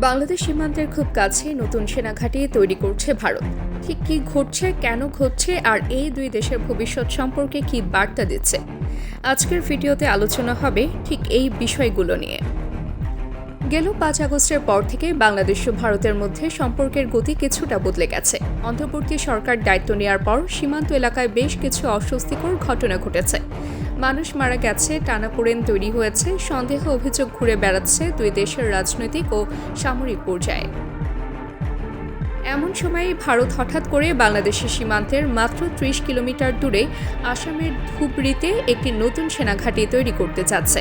বাংলাদেশ সীমান্তের খুব কাছে নতুন সেনা সেনাঘাঁটি তৈরি করছে ভারত। ঠিক কী ঘটছে, কেন ঘটছে, আর এই দুই দেশের ভবিষ্যৎ সম্পর্কে কী বার্তা দিচ্ছে? আজকের ভিডিওতে আলোচনা হবে ঠিক এই বিষয়গুলো নিয়ে। গেল পাঁচ আগস্টের পর থেকে বাংলাদেশ ও ভারতের মধ্যে সম্পর্কের গতি কিছুটা বদলে গেছে। অন্তর্বর্তী সরকার দায়িত্ব নেওয়ার পর সীমান্ত এলাকায় বেশ কিছু অস্বস্তিকর ঘটনা ঘটেছে। মানুষ মারা গেছে টানাপোড়েন তৈরি হয়েছে, সন্দেহ অভিযোগ ঘুরে বেড়াচ্ছে দুই দেশের রাজনৈতিক ও সামরিক পর্যায়ে। এমন সময় ভারত হঠাৎ করে বাংলাদেশের সীমান্তের মাত্র ত্রিশ কিলোমিটার দূরে আসামের ধুবড়িতে একটি নতুন সেনাঘাঁটি তৈরি করতে যাচ্ছে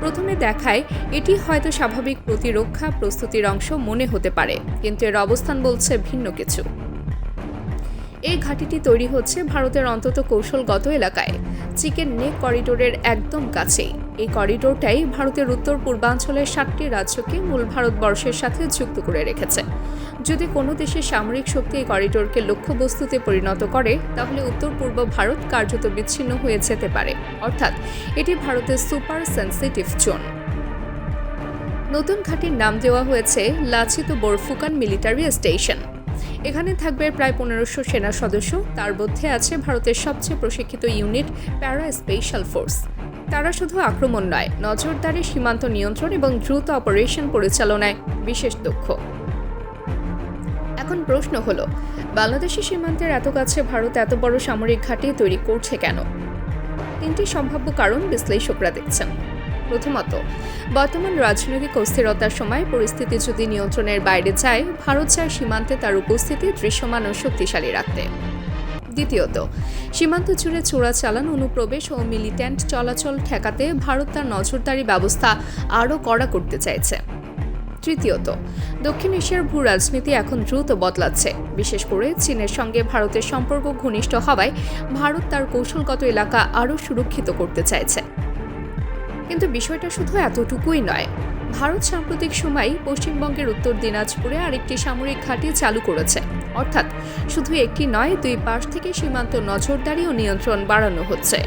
প্রথমে দেখায়, এটি হয়তো স্বাভাবিক প্রতিরক্ষা প্রস্তুতির অংশ মনে হতে পারে, কিন্তু এর অবস্থান বলছে ভিন্ন কিছু। এই ঘাঁটিটি তৈরি হচ্ছে ভারতের অন্তত কৌশলগত এলাকায়। চিকেন নেক করিডোরের একদম কাছেই। এই করিডোরটাই ভারতের উত্তর পূর্বাঞ্চলের সাতটি রাজ্যকে মূল ভারতবর্ষের সাথে যুক্ত করে রেখেছে। যদি কোনো দেশের সামরিক শক্তি এই করিডোরকে লক্ষ্যবস্তুতে পরিণত করে, তাহলে উত্তর পূর্ব ভারত কার্যত বিচ্ছিন্ন হয়ে যেতে পারে। অর্থাৎ, এটি ভারতের সুপার সেন্সিটিভ জোন। নতুন ঘাঁটির নাম দেওয়া হয়েছে লাচিত বোরফুকান মিলিটারি স্টেশন। এখানে থাকবে প্রায় পনেরোশো সেনা সদস্য। তার মধ্যে আছে ভারতের সবচেয়ে প্রশিক্ষিত ইউনিট, প্যারা স্পেশাল ফোর্স। তারা শুধু আক্রমণ নয়, নজরদারি, সীমান্ত নিয়ন্ত্রণ এবং দ্রুত অপারেশন পরিচালনায় বিশেষ দক্ষ। এখন প্রশ্ন হলো বাংলাদেশি সীমান্তের এত কাছে ভারত এত বড় সামরিক ঘাঁটি তৈরি করছে কেন? তিনটি সম্ভাব্য কারণ বিশ্লেষকরা দেখছেন। প্রথমত, বর্তমান রাজনৈতিক অস্থিরতার সময় পরিস্থিতি যদি নিয়ন্ত্রণের বাইরে যায় ভারত চায় সীমান্তে তার উপস্থিতি দৃশ্যমান ও শক্তিশালী রাখতে। দ্বিতীয়ত, সীমান্ত জুড়ে চোরাচালান অনুপ্রবেশ ও মিলিট্যান্ট চলাচল ঠেকাতে ভারত তার নজরদারি ব্যবস্থা আরও কড়া করতে চাইছে। তৃতীয়ত, দক্ষিণ এশিয়ার ভূ রাজনীতি এখন দ্রুত বদলাচ্ছে। বিশেষ করে চীনের সঙ্গে ভারতের সম্পর্ক ঘনিষ্ঠ হওয়ায় ভারত তার কৌশলগত এলাকা আরও সুরক্ষিত করতে চাইছে। কিন্তু বিষয়টা শুধু এতটুকুই নয়। ভারত সাম্প্রতিক সময় পশ্চিমবঙ্গের উত্তর দিনাজপুরে আরেকটি সামরিক ঘাঁটি চালু করেছে। অর্থাৎ শুধু একটি নয়, দুই পাশ থেকে সীমান্ত নজরদারি ও নিয়ন্ত্রণ বাড়ানো হচ্ছে।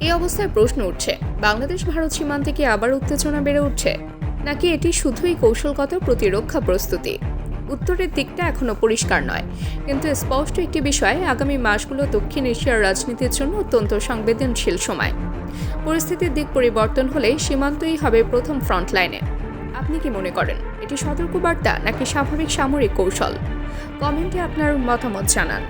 এই অবস্থায় প্রশ্ন উঠছে, বাংলাদেশ ভারত সীমান্তে কি আবার উত্তেজনা বেড়ে উঠছে? নাকি এটি শুধুই কৌশলগত প্রতিরক্ষা প্রস্তুতি? উত্তরের দিকটা এখনও পরিষ্কার নয়। কিন্তু স্পষ্ট একটি বিষয়, আগামী মাসগুলো দক্ষিণ এশিয়ার রাজনীতির জন্য অত্যন্ত সংবেদনশীল সময়। পরিস্থিতির দিক পরিবর্তন হলে সীমান্তই হবে প্রথম ফ্রন্ট লাইনে আপনি কি মনে করেন, এটি সতর্কবার্তা নাকি স্বাভাবিক সামরিক কৌশল? কমেন্টে আপনার মতামত জানান।